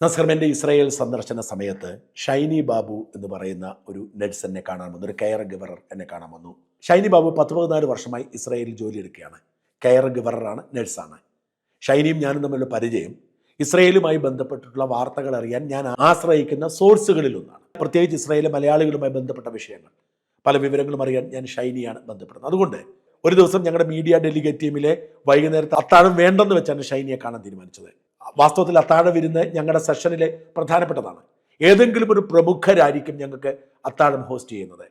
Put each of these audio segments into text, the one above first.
നമസ്കാരം എന്റെ ഇസ്രായേൽ സന്ദർശന സമയത്ത് ഷൈനി ബാബു എന്ന് പറയുന്ന ഒരു നഴ്സ് എന്നെ കാണാൻ വന്നു ഒരു കെയർ ഗിവറർ എന്നെ കാണാൻ വന്നു. ഷൈനി ബാബു പത്ത് പതിനാല് വർഷമായി ഇസ്രായേലിൽ ജോലിയെടുക്കുകയാണ് കെയർ ഗിവററാണ് നഴ്സാണ് ഷൈനിയും ഞാനും തമ്മിലുള്ള പരിചയം ഇസ്രയേലുമായി ബന്ധപ്പെട്ടിട്ടുള്ള വാർത്തകൾ അറിയാൻ ഞാൻ ആശ്രയിക്കുന്ന സോഴ്സുകളിലൊന്നാണ് പ്രത്യേകിച്ച് ഇസ്രയേലിലെ മലയാളികളുമായി ബന്ധപ്പെട്ട വിഷയങ്ങൾ. പല വിവരങ്ങളും അറിയാൻ ഞാൻ ഷൈനിയാണ് ബന്ധപ്പെടുന്നത്. അതുകൊണ്ട് ഒരു ദിവസം ഞങ്ങളുടെ മീഡിയ ഡെലിഗേറ്റ് ടീമിലെ വൈകുന്നേരത്തെ അത്താഴം വേണ്ടെന്ന് വെച്ചാണ് ഷൈനിയെ കാണാൻ തീരുമാനിച്ചത്. വാസ്തവത്തിൽ അത്താഴ വിരുന്ന് ഞങ്ങളുടെ സെഷനിലെ പ്രധാനപ്പെട്ടതാണ്. ഏതെങ്കിലും ഒരു പ്രമുഖരായിരിക്കും ഞങ്ങൾക്ക് അത്താഴം ഹോസ്റ്റ് ചെയ്യുന്നത്.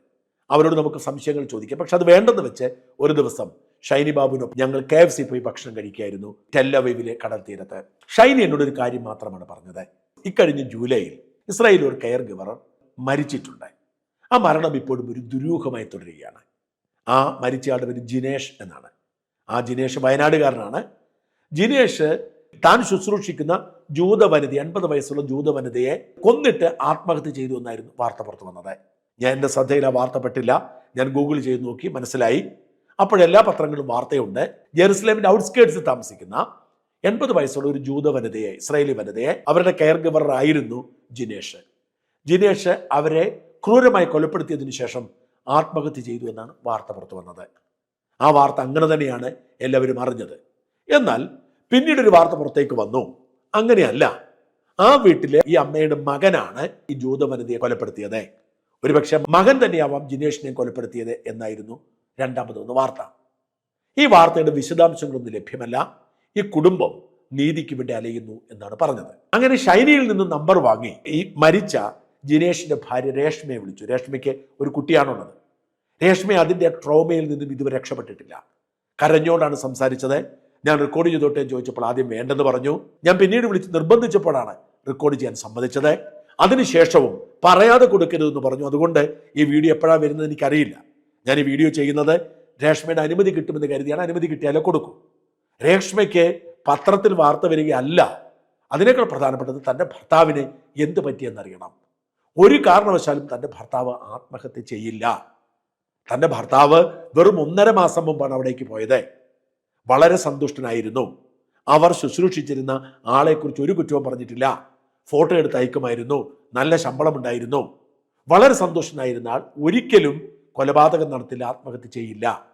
അവരോട് നമുക്ക് സംശയങ്ങൾ ചോദിക്കാം. പക്ഷെ അത് വേണ്ടെന്ന് വെച്ച് ഒരു ദിവസം ഷൈനി ബാബുവിനൊപ്പം ഞങ്ങൾ കെ എഫ് സി പോയി ഭക്ഷണം കഴിക്കായിരുന്നു ടെല്ലവൈവിലെ കടൽ തീരത്ത്. ഷൈനി എന്നോട് ഒരു കാര്യം മാത്രമാണ് പറഞ്ഞത്. ഇക്കഴിഞ്ഞ ജൂലൈയിൽ ഇസ്രായേലിൽ ഒരു കെയർ ഗവർണർ മരിച്ചിട്ടുണ്ട്. ആ മരണം ഇപ്പോഴും ഒരു ദുരൂഹമായി തുടരുകയാണ്. ആ മരിച്ചയാളുടെ പേര് ജിനേഷ് എന്നാണ്. ആ ജിനേഷ് വയനാടുകാരനാണ്. ജിനേഷ് താൻ ശുശ്രൂഷിക്കുന്ന ജൂത വനിത അൻപത് വയസ്സുള്ള ജൂത വനിതയെ കൊന്നിട്ട് ആത്മഹത്യ ചെയ്തു എന്നായിരുന്നു വാർത്ത പുറത്തു വന്നത്. ഞാൻ എന്റെ ശ്രദ്ധയിൽ ആ വാർത്ത പെട്ടില്ല. ഞാൻ ഗൂഗിൾ ചെയ്ത് നോക്കി മനസ്സിലായി. അപ്പോഴെല്ലാ പത്രങ്ങളും വാർത്തയുണ്ട്. ജെറുസലേമിന്റെ ഔട്ട്സ്കേർട്സിൽ താമസിക്കുന്ന എൺപത് വയസ്സുള്ള ഒരു ജൂത വനിതയെ ഇസ്രായേലി വനിതയെ അവരുടെ കെയർ ഗവർ ആയിരുന്നു ജിനേഷ്. ജിനേഷ് അവരെ ക്രൂരമായി കൊലപ്പെടുത്തിയതിനു ശേഷം ആത്മഹത്യ ചെയ്തു എന്നാണ് വാർത്ത പുറത്തു വന്നത്. ആ വാർത്ത അങ്ങനെ തന്നെയാണ് എല്ലാവരും അറിഞ്ഞത്. എന്നാൽ പിന്നീട് ഒരു വാർത്ത പുറത്തേക്ക് വന്നു. അങ്ങനെയല്ല ആ വീട്ടിലെ ഈ അമ്മയുടെ മകനാണ് ഈ ജൂതവനിതയെ കൊലപ്പെടുത്തിയത്. ഒരുപക്ഷെ മകൻ തന്നെയാവാം ജിനേഷിനെ കൊലപ്പെടുത്തിയത് എന്നായിരുന്നു രണ്ടാമത് വന്ന വാർത്ത. ഈ വാർത്തയുടെ വിശദാംശങ്ങളൊന്നും ലഭ്യമല്ല. ഈ കുടുംബം നീതിക്ക് വേണ്ടി അലയുന്നു എന്നാണ് പറഞ്ഞത്. അങ്ങനെ ഷൈനിയിൽ നിന്ന് നമ്പർ വാങ്ങി ഈ മരിച്ച ജിനേഷിന്റെ ഭാര്യ രേഷ്മയെ വിളിച്ചു. രേഷ്മയ്ക്ക് ഒരു കുട്ടിയാണുള്ളത്. രേഷ്മ അതിന്റെ ട്രോമയിൽ നിന്നും ഇതുവരെ രക്ഷപ്പെട്ടിട്ടില്ല. കരഞ്ഞോണ്ടാണ് സംസാരിച്ചത്. ഞാൻ റെക്കോർഡ് ചെയ്തോട്ടെ എന്ന് ചോദിച്ചപ്പോൾ ആദ്യം വേണ്ടെന്ന് പറഞ്ഞു. ഞാൻ പിന്നീട് വിളിച്ച് നിർബന്ധിച്ചപ്പോഴാണ് റെക്കോർഡ് ചെയ്യാൻ സമ്മതിച്ചത്. അതിനുശേഷവും പറയാതെ കൊടുക്കരുതെന്ന് പറഞ്ഞു. അതുകൊണ്ട് ഈ വീഡിയോ എപ്പോഴാണ് വരുന്നത് എനിക്കറിയില്ല. ഞാൻ ഈ വീഡിയോ ചെയ്യുന്നത് രേഷ്മയുടെ അനുമതി കിട്ടുമെന്ന് കരുതിയാണ് അനുമതി കിട്ടിയാലേ കൊടുക്കൂ. രേഷ്മയ്ക്ക് പത്രത്തിൽ വാർത്ത വരികയല്ല. അതിനേക്കാൾ പ്രധാനപ്പെട്ടത് തന്റെ ഭർത്താവിന് എന്ത് പറ്റിയെന്നറിയണം. ഒരു കാരണവശാലും തന്റെ ഭർത്താവ് ആത്മഹത്യ ചെയ്യില്ല. തന്റെ ഭർത്താവ് വെറും ഒന്നര മാസം മുമ്പാണ് അവിടേക്ക് പോയത്. വളരെ സന്തുഷ്ടനായിരുന്നു. അവർ ശുശ്രൂഷിച്ചിരുന്ന ആളെക്കുറിച്ച് ഒരു കുറ്റവും പറഞ്ഞിട്ടില്ല. ഫോട്ടോ എടുത്ത് അയക്കുമായിരുന്നു. നല്ല ശമ്പളമുണ്ടായിരുന്നു. വളരെ സന്തോഷനായിരുന്ന ആൾ ഒരിക്കലും കൊലപാതകം നടത്തില്ല ആത്മഹത്യ ചെയ്യില്ല.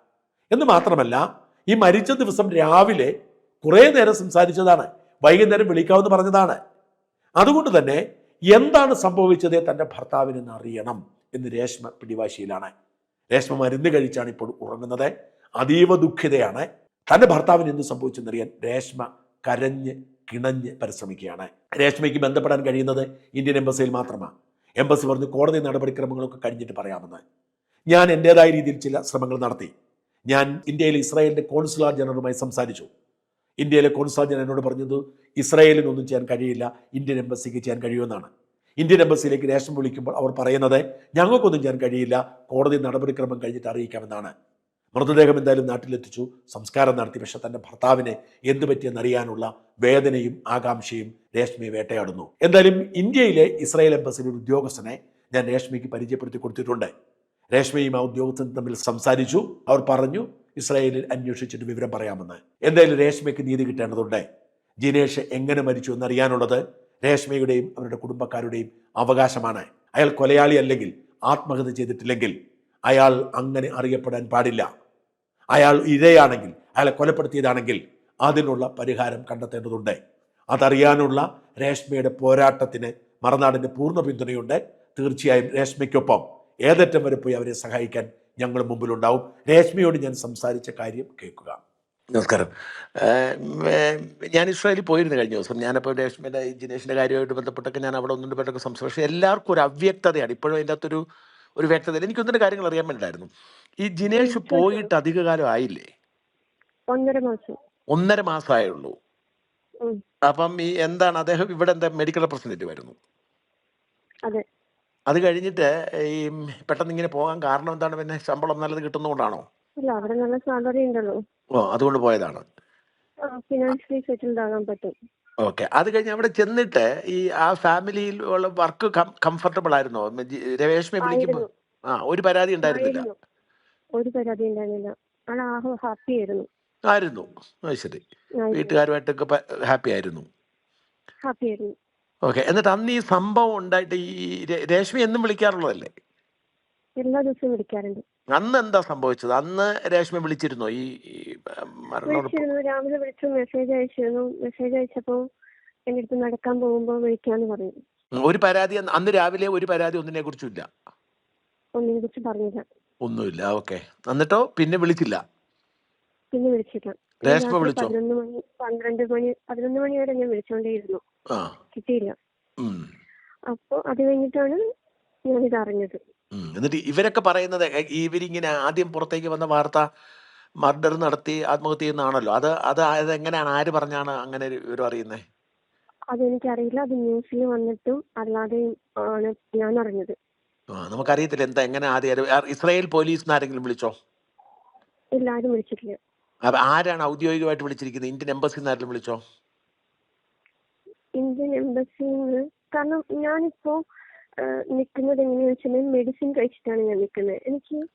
എന്ന് മാത്രമല്ല ഈ മരിച്ച ദിവസം രാവിലെ കുറേ നേരം സംസാരിച്ചതാണ്. വൈകുന്നേരം വിളിക്കാമെന്ന് പറഞ്ഞതാണ്. അതുകൊണ്ട് തന്നെ എന്താണ് സംഭവിച്ചത് തന്റെ ഭർത്താവിനെന്ന് അറിയണം എന്ന് രേഷ്മ പിടിവാശിയിലാണ്. രേഷ്മ മരുന്ന് കഴിച്ചാണ് ഇപ്പോൾ ഉറങ്ങുന്നത്? അതീവ ദുഃഖിതയാണ്. തന്റെ ഭർത്താവിന് എന്ത് സംഭവിച്ചെന്നറിയാൻ രേഷ്മ കരഞ്ഞ് കിണഞ്ഞ് പരിശ്രമിക്കുകയാണ്. രേഷ്മയ്ക്ക് ബന്ധപ്പെടാൻ കഴിയുന്നത് ഇന്ത്യൻ എംബസിയിൽ മാത്രമാണ് എംബസി പറഞ്ഞു കോടതി നടപടിക്രമങ്ങളൊക്കെ കഴിഞ്ഞിട്ട് പറയാമെന്ന്. ഞാൻ എന്റെതായ രീതിയിൽ ചില ശ്രമങ്ങൾ നടത്തി. ഞാൻ ഇന്ത്യയിലെ ഇസ്രായേലിന്റെ കോൺസുലാർ ജനറലുമായി സംസാരിച്ചു. ഇന്ത്യയിലെ കോൺസുലാർ ജനറൽ എന്നോട് പറഞ്ഞത് ഇസ്രായേലിനൊന്നും ചെയ്യാൻ കഴിയില്ല ഇന്ത്യൻ എംബസിക്ക് ചെയ്യാൻ കഴിയുമെന്നാണ്. ഇന്ത്യൻ എംബസിയിലേക്ക് രേഷൻ വിളിക്കുമ്പോൾ അവർ പറയുന്നത് ഞങ്ങൾക്കൊന്നും ചെയ്യാൻ കഴിയില്ല കോടതി നടപടിക്രമം കഴിഞ്ഞിട്ട് അറിയിക്കാമെന്നാണ്. മൃതദേഹം എന്തായാലും നാട്ടിലെത്തിച്ചു. സംസ്കാരം നടത്തി. പക്ഷെ തന്റെ ഭർത്താവിനെ എന്ത് പറ്റിയെന്നറിയാനുള്ള വേദനയും ആകാംക്ഷയും രേഷ്മി വേട്ടയാടുന്നു. എന്തായാലും ഇന്ത്യയിലെ ഇസ്രായേൽ എംബസിയിലെ ഒരു ഉദ്യോഗസ്ഥനെ ഞാൻ രേഷ്മിക്ക് പരിചയപ്പെടുത്തി കൊടുത്തിട്ടുണ്ട്. രേഷ്മയും ആ ഉദ്യോഗസ്ഥൻ തമ്മിൽ സംസാരിച്ചു. അവർ പറഞ്ഞു ഇസ്രായേലിൽ അന്വേഷിച്ചിട്ട് വിവരം പറയാമെന്ന്. എന്തായാലും രേഷ്മയ്ക്ക് നീതി കിട്ടേണ്ടതുണ്ട്. ജിനേഷ് എങ്ങനെ മരിച്ചു എന്നറിയാനുള്ളത് രേഷ്മയുടെയും അവരുടെ കുടുംബക്കാരുടെയും അവകാശമാണ്. അയാൾ കൊലയാളി അല്ലെങ്കിൽ ആത്മഹത്യ ചെയ്തിട്ടില്ലെങ്കിൽ അയാൾ അങ്ങനെ അറിയപ്പെടാൻ പാടില്ല. അയാൾ ഇരയാണെങ്കിൽ അയാളെ കൊലപ്പെടുത്തിയതാണെങ്കിൽ അതിനുള്ള പരിഹാരം കണ്ടെത്തേണ്ടതുണ്ട്. അതറിയാനുള്ള രേഷ്മയുടെ പോരാട്ടത്തിന് മറനാടിന്റെ പൂർണ പിന്തുണയുണ്ട്. തീർച്ചയായും രേഷ്മയ്ക്കൊപ്പം ഏതറ്റം വരെ പോയി അവരെ സഹായിക്കാൻ ഞങ്ങൾ മുമ്പിലുണ്ടാവും. രേഷ്മയോട് ഞാൻ സംസാരിച്ച കാര്യം കേൾക്കുക. നമസ്കാരം. ഞാൻ ഇസ്രായേലിൽ പോയിരുന്നു കഴിഞ്ഞ ദിവസം. ഞാനപ്പോൾ രേഷ്മയുടെ ജിനേഷിന്റെ കാര്യമായിട്ട് ബന്ധപ്പെട്ടൊക്കെ ഞാൻ അവിടെ ഒന്നും പെട്ടൊക്കെ സംസാരിച്ചു. എല്ലാവർക്കും ഒരു അവ്യക്തതയാണ്. ഇപ്പോഴും അതിന്റെ അകത്തൊരു ഒരു വ്യക്തത എനിക്ക് ഒന്നിന്റെ കാര്യങ്ങൾ അറിയാൻ വേണ്ടിയിട്ടായിരുന്നു. ഈ ജിനേഷ് പോയിട്ട് അധിക കാലം ആയില്ലേ? ഒന്നര മാസം. ഒന്നര മാസമായുള്ളൂ ഉള്ളൂ അപ്പം ഈ എന്താണ് അദ്ദേഹം ഇവിടെ എന്താ മെഡിക്കൽ റെപ്രസെന്റേറ്റീവ് ആയിരുന്നു അതെ. അത് കഴിഞ്ഞിട്ട് ഈ പെട്ടെന്ന് ഇങ്ങനെ പോകാൻ കാരണം എന്താണ്? പിന്നെ ശമ്പളം നല്ലത് കിട്ടുന്നതുകൊണ്ടാണോ? ഇല്ല അവിടെ നല്ല സാലറി ഉണ്ടല്ലോ. ഓ അതുകൊണ്ട് പോയതാണ്. ഫിനാൻഷ്യലി സെറ്റിൽഡ് ആകാൻ പറ്റും. ഓക്കെ. അത് കഴിഞ്ഞ് അവിടെ ചെന്നിട്ട് ഈ ആ ഫാമിലിയിൽ ഉള്ള വർക്ക് കംഫർട്ടബിൾ ആയിരുന്നോ? ജി- രേഷ്മയെ ആയിരുന്നു. ആ ഒരു പരാതി ഉണ്ടായിരുന്നില്ല. ആയിരുന്നു. ഒരു പരാതി ഉണ്ടായിരുന്നില്ല. ആൾ ആഹോ ഹാപ്പി ആയിരുന്നു. ആയിരുന്നു. അത് ശരി. വീട്ടുകാരുമായിട്ടൊക്കെ ഹാപ്പി ആയിരുന്നു. ഹാപ്പി ആയിരുന്നു. ഓക്കെ. എന്നിട്ട് അന്ന് ഈ സംഭവം ഉണ്ടായിട്ട് ഈ രേ- രേഷ്മി എന്നും വിളിക്കാറുള്ളതല്ലേ? എല്ലാ ദിവസവും വിളിക്കാറുണ്ട്. അന്ന് എന്താ സംഭവിച്ചത്? അന്ന് രേഷ്മ വിളിച്ചിരുന്നോ? ഈ വിളിച്ചിരുന്നു. രാവിലെ വിളിച്ചു. മെസ്സേജ് അയച്ചിരുന്നു. മെസ്സേജ് അയച്ചപ്പോ എന്റെ അടുത്ത് നടക്കാൻ പോകുമ്പോ വിളിക്കാന്ന് പറഞ്ഞു. ഒരു പരാതി അന്ന് രാവിലെ ഒരു പരാതി ഒന്നിനെ കുറിച്ചും ഇല്ല ഒന്നിനെ കുറിച്ച് പറഞ്ഞില്ല. ഒന്നുമില്ല. ഓക്കെ. എന്നിട്ടോ? പിന്നെ വിളിച്ചില്ല? പിന്നെ വിളിച്ചില്ല. രേഷ്മ വിളിച്ചോ? പതിനൊന്ന് മണി പന്ത്രണ്ട് മണി പതിനൊന്ന് മണി വരെ ഞാൻ വിളിച്ചോണ്ടേയിരുന്നു. കിട്ടിയില്ല. അപ്പൊ അത് കഴിഞ്ഞിട്ടാണ് ഞാനിത് അറിഞ്ഞത് എന്നിട്ട് ഇവരൊക്കെ പറയുന്നത് ഇവരിങ്ങനെ ആദ്യം പുറത്തേക്ക് വന്ന വാർത്ത മർഡർ നടത്തി ആത്മഹത്യ ചെയ്യുന്നതാണല്ലോ. അത് അത് എങ്ങനെയാണ്? ആര് പറഞ്ഞാണ് അങ്ങനെ ഒരു വിവരം അറിയുന്നത് അതെനിക്കറിയില്ല. അത് ന്യൂസിൽ വന്നിട്ടും അല്ലാതെ ആണ് ഞാൻ അറിഞ്ഞത്. ആ നമുക്കറിയത്തില്ല. എന്താ എങ്ങനെ ആദ്യം ആര്- ഇസ്രായേൽ പോലീസിന് ആരെങ്കിലും വിളിച്ചോ? എല്ലാരും വിളിച്ചിട്ടില്ല. അപ്പൊ ആരാണ് ഔദ്യോഗികമായിട്ട് വിളിച്ചിരിക്കുന്നത്? ഇന്ത്യൻ എംബസിന്ന് ആരെങ്കിലും വിളിച്ചോ? ഇന്ത്യൻ എംബസിന്ന് കാരണം ഞാനിപ്പോ നിൽക്കുന്നത് എങ്ങനെയാണെന്ന് വെച്ചാൽ മെഡിസിൻ കഴിച്ചിട്ടാണ് ഞാൻ നിൽക്കുന്നത്. എനിക്ക്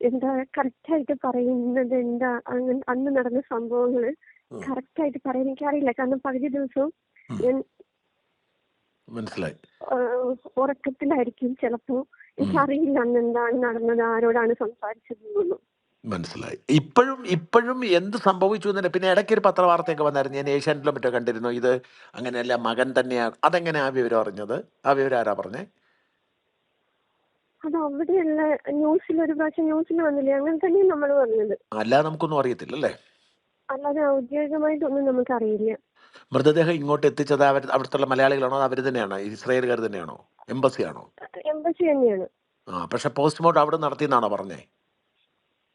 എന്താ കറക്റ്റ് ആയിട്ട് പറയുന്നത് എന്താ അന്ന് നടന്ന സംഭവങ്ങൾ കറക്റ്റായിട്ട് കറക്റ്റ് ആയിട്ട് പറയാൻ എനിക്കറിയില്ല. കാരണം പകുതി ദിവസവും ഞാൻ മനസ്സിലായി. ഉറക്കത്തിലായിരിക്കും ചിലപ്പോ. എനിക്കറിയില്ല അന്ന് എന്താണ് നടന്നത് ആരോടാണ് സംസാരിച്ചത് മനസ്സിലായി. ഇപ്പോഴും ഇപ്പോഴും എന്ത് സംഭവിച്ചു എന്നല്ല. പിന്നെ ഇടയ്ക്ക് ഒരു പത്രവാർത്തയൊക്കെ വന്നായിരുന്നു. ഞാൻ ഏഷ്യാനെറ്റിലോ മറ്റോ കണ്ടിരുന്നു. ഇത് അങ്ങനെയല്ല മകൻ തന്നെയാണ് അതെങ്ങനെ ആ വിവരം അറിഞ്ഞത്? ആ വിവരം ആരാ പറഞ്ഞേ? അത് അവിടെയുള്ള ന്യൂസിൽ ഒരു പ്രാവശ്യം ന്യൂസിൽ വന്നില്ലേ? അങ്ങനെ തന്നെയാണ് നമ്മൾ പറഞ്ഞത് അല്ല നമുക്കൊന്നും അറിയത്തില്ല അല്ലേ അല്ലാതെ ഔദ്യോഗികമായിട്ടൊന്നും നമുക്കറിയില്ല. മൃതദേഹം ഇങ്ങോട്ട് എത്തിച്ചത് അവർ അവിടുത്തെ മലയാളികളാണോ അവർ തന്നെയാണോ? ഇസ്രായേലുകാർ തന്നെയാണോ? എംബസി ആണോ? എംബസി തന്നെയാണ്. ആ പക്ഷെ പോസ്റ്റ്മോർട്ടം അവിടെ നടത്തിയെന്നാണോ പറഞ്ഞേ?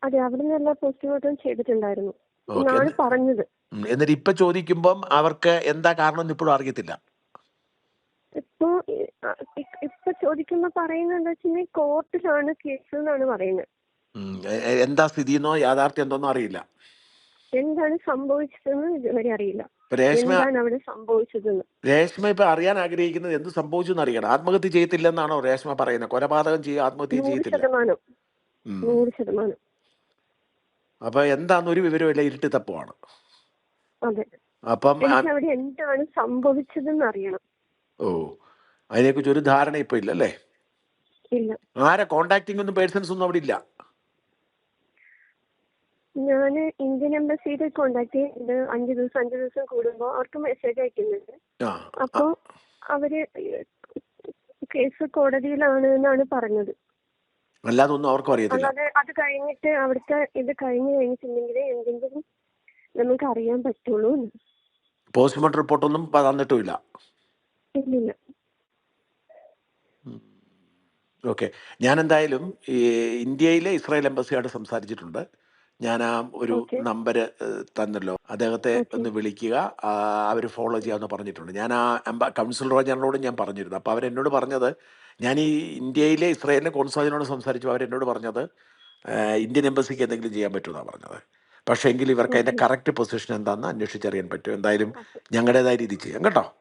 അതെ അവിടെ നിന്നല്ല പോസ്റ്റ്മോർട്ടം ചെയ്തിട്ടുണ്ടായിരുന്നു. എന്നാണ് പറഞ്ഞത്. എന്നിട്ട് ഇപ്പൊ ചോദിക്കുമ്പം അവർക്ക് എന്താ കാരണം ഇപ്പോഴും അറിയത്തില്ല. ഇപ്പൊ ഇപ്പൊ ചോദിക്കുമ്പോ പറയുന്നത് വെച്ചാൽ കോർട്ടിലാണ് കേസ് എന്നാണ് പറയുന്നത് എന്താ സ്ഥിതി എന്നോ യാഥാർത്ഥ്യം എന്തോന്നോ അറിയില്ല. എന്താണ് സംഭവിച്ചതെന്ന് ഇതുവരെ അറിയില്ല. രേഷ്മ അവിടെ സംഭവിച്ചതെന്ന്. രേഷ്മ ഇപ്പൊ അറിയാൻ ആഗ്രഹിക്കുന്നത് എന്ത് സംഭവിച്ചെന്ന് അറിയണം. ആത്മഹത്യ ചെയ്യത്തില്ലെന്നാണോ രേഷ്മ പറയുന്നത്? കൊലപാതകം ചെയ്യുക ആത്മഹത്യ ചെയ്യത്തില്ല. ശതമാനം. നൂറ് ശതമാനം. അപ്പൊ എന്താന്ന് ഒരു വിവരമില്ല ഇരുട്ടി തപ്പുവാണ്. അതെ. അപ്പം അവിടെ എന്താണ് സംഭവിച്ചതെന്ന് അറിയണം. ഓ. അതിനെക്കുറിച്ച് ഒരു ധാരണ ഇപ്പൊ ഇല്ല. അല്ലേ ആരെ കോണ്ടാക്ടിംഗ് ഒന്നും പേഴ്സൺസ് ഒന്നും അവിടെ ഇല്ല? ഞാൻ ഇന്ത്യൻ എംബസിയിൽ കോണ്ടാക്ട് ചെയ്യുന്നുണ്ട് അഞ്ചു ദിവസം അഞ്ചു ദിവസം കൂടുമ്പോ അവർക്ക് മെസ്സേജ് അയക്കുന്നുണ്ട്. അപ്പോൾ അപ്പൊ അവർ കേസ് കോടതിയിലാണ് എന്നാണ് പറഞ്ഞത്. അല്ലാതെ ഒന്നും അവർക്കും അറിയത്തില്ല. അല്ലാതെ അത് കഴിഞ്ഞിട്ട് അവിടുത്തെ ഇത് കഴിഞ്ഞു കഴിഞ്ഞിട്ടുണ്ടെങ്കിൽ എന്തെങ്കിലും നമുക്ക് അറിയാൻ പറ്റുള്ളൂ. പോസ്റ്റ്മോർട്ടം റിപ്പോർട്ടൊന്നും തന്നിട്ടുമില്ല ഇല്ലില്ല. ഓക്കെ. ഞാൻ എന്തായാലും ഈ ഇന്ത്യയിലെ ഇസ്രായേൽ എംബസിയോട് സംസാരിച്ചിട്ടുണ്ട്. ഞാൻ ആ ഒരു Okay. നമ്പർ തന്നല്ലോ. അദ്ദേഹത്തെ Okay. ഒന്ന് വിളിക്കുക. അവർ ഫോളോ ചെയ്യാമെന്ന് പറഞ്ഞിട്ടുണ്ട്. ഞാൻ ആ എംബ കൗൺസിലർ ജനറലോടും ഞാൻ പറഞ്ഞിരുന്നു. അപ്പോൾ അവരെന്നോട് പറഞ്ഞത് ഞാൻ ഈ ഇന്ത്യയിലെ ഇസ്രായേലിലെ കോൺസുലേറ്റിനോട് സംസാരിച്ചു. അവരെന്നോട് പറഞ്ഞത് ആ, ഇന്ത്യൻ എംബസിക്ക് എന്തെങ്കിലും ചെയ്യാൻ പറ്റുമെന്നാണ് പറഞ്ഞത്. പക്ഷേ എങ്കിൽ ഇവർക്ക് അതിന്റെ Okay. കറക്റ്റ് പൊസിഷൻ എന്താണെന്ന് അന്വേഷിച്ചറിയാൻ പറ്റും. എന്തായാലും ഞങ്ങളുടേതായ രീതി ചെയ്യാം. കേട്ടോ?